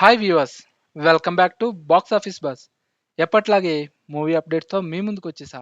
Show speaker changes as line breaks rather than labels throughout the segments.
Hi viewers welcome back to box office buzz ఎప్పట్లాగే movie అప్డేట్స్తో మీ ముందుకు వచ్చేసా.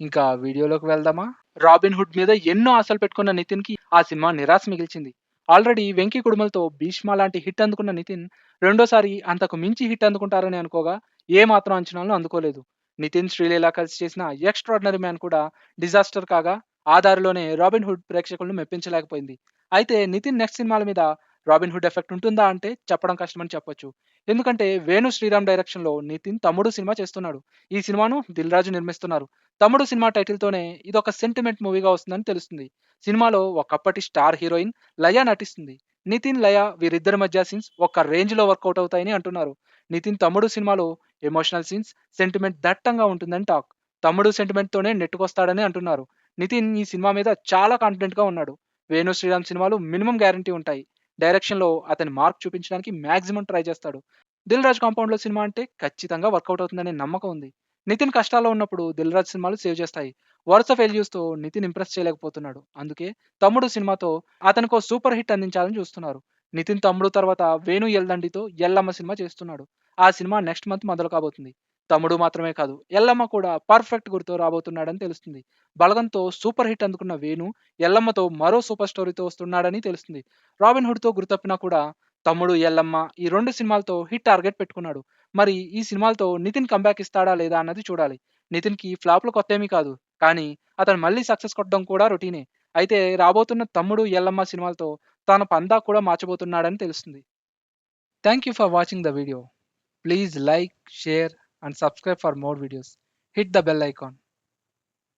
ఇంకా వీడియోలోకి వెళ్దామా? రాబిన్ హుడ్ మీద ఎన్నో ఆశలు పెట్టుకున్న నితిన్కి ఆ సినిమా నిరాశ మిగిల్చింది. ఆల్రెడీ వెంకీ కుడుమలతో భీష్మ లాంటి హిట్ అందుకున్న నితిన్ రెండోసారి అంతకు మించి హిట్ అందుకుంటారని అనుకోగా ఏ మాత్రం అంచనాలను అందుకోలేదు. నితిన్ శ్రీలీల కలిసి చేసిన ఎక్స్ట్రాడినరీ మ్యాన్ కూడా డిజాస్టర్ కాగా ఆ దారిలోనే రాబిన్ హుడ్ ప్రేక్షకులను మెప్పించలేకపోయింది. అయితే నితిన్ నెక్స్ట్ సినిమాల మీద రాబిన్ హుడ్ ఎఫెక్ట్ ఉంటుందా అంటే చెప్పడం కష్టమని చెప్పొచ్చు. ఎందుకంటే వేణు శ్రీరామ్ డైరెక్షన్లో నితిన్ తమ్ముడు సినిమా చేస్తున్నాడు. ఈ సినిమాను దిల్ రాజు నిర్మిస్తున్నారు. తమ్ముడు సినిమా టైటిల్తోనే ఇది ఒక సెంటిమెంట్ మూవీగా వస్తుందని తెలుస్తుంది. సినిమాలో ఒకప్పటి స్టార్ హీరోయిన్ లయ నటిస్తుంది. నితిన్ లయ వీరిద్దరి మధ్య సీన్స్ ఒక రేంజ్లో వర్కౌట్ అవుతాయని అంటున్నారు. నితిన్ తమ్ముడు సినిమాలో ఎమోషనల్ సీన్స్ సెంటిమెంట్ దట్టంగా ఉంటుందని టాక్. తమ్ముడు సెంటిమెంట్తోనే నెట్టుకొస్తాడని అంటున్నారు. నితిన్ ఈ సినిమా మీద చాలా కాన్ఫిడెంట్గా ఉన్నాడు. వేణు శ్రీరామ్ సినిమాలు మినిమం గ్యారంటీ ఉంటాయి. డైరెక్షన్లో అతని మార్క్ చూపించడానికి మ్యాక్సిమం ట్రై చేస్తాడు. దిల్ రాజ్ కాంపౌండ్లో సినిమా అంటే ఖచ్చితంగా వర్కౌట్ అవుతుందనే నమ్మకం ఉంది. నితిన్ కష్టాల్లో ఉన్నప్పుడు దిల్ రాజ్ సినిమాలు సేవ్ చేస్తాయి. వరుస ఫెయిల్యూస్తో నితిన్ ఇంప్రెస్ చేయలేకపోతున్నాడు. అందుకే తమ్ముడు సినిమాతో అతనికి సూపర్ హిట్ అందించాలని చూస్తున్నారు. నితిన్ తమ్ముడు తర్వాత వేణు ఎల్దండితో ఎల్లమ్మ సినిమా చేస్తున్నాడు. ఆ సినిమా నెక్స్ట్ మంత్ మొదలు కాబోతుంది. తమ్ముడు మాత్రమే కాదు ఎల్లమ్మ కూడా పర్ఫెక్ట్ గురితో రాబోతున్నాడని తెలుస్తుంది. బలగంతో సూపర్ హిట్ అందుకున్న వేణు ఎల్లమ్మతో మరో సూపర్ స్టోరీతో వస్తున్నాడని తెలుస్తుంది. రాబిన్ హుడ్తో గుర్తొప్పినా కూడా తమ్ముడు ఎల్లమ్మ ఈ రెండు సినిమాలతో హిట్ టార్గెట్ పెట్టుకున్నాడు. మరి ఈ సినిమాలతో నితిన్ కంబ్యాక్ ఇస్తాడా లేదా అన్నది చూడాలి. నితిన్కి ఫ్లాప్లు కొత్త ఏమీ కాదు కానీ అతను మళ్ళీ సక్సెస్ కొట్టడం కూడా రొటీనే అయితే రాబోతున్న తమ్ముడు ఎల్లమ్మ సినిమాలతో తన పందా కూడా మార్చబోతున్నాడని తెలుస్తుంది. Thank you for watching the video please like share and subscribe for more videos. Hit the bell icon.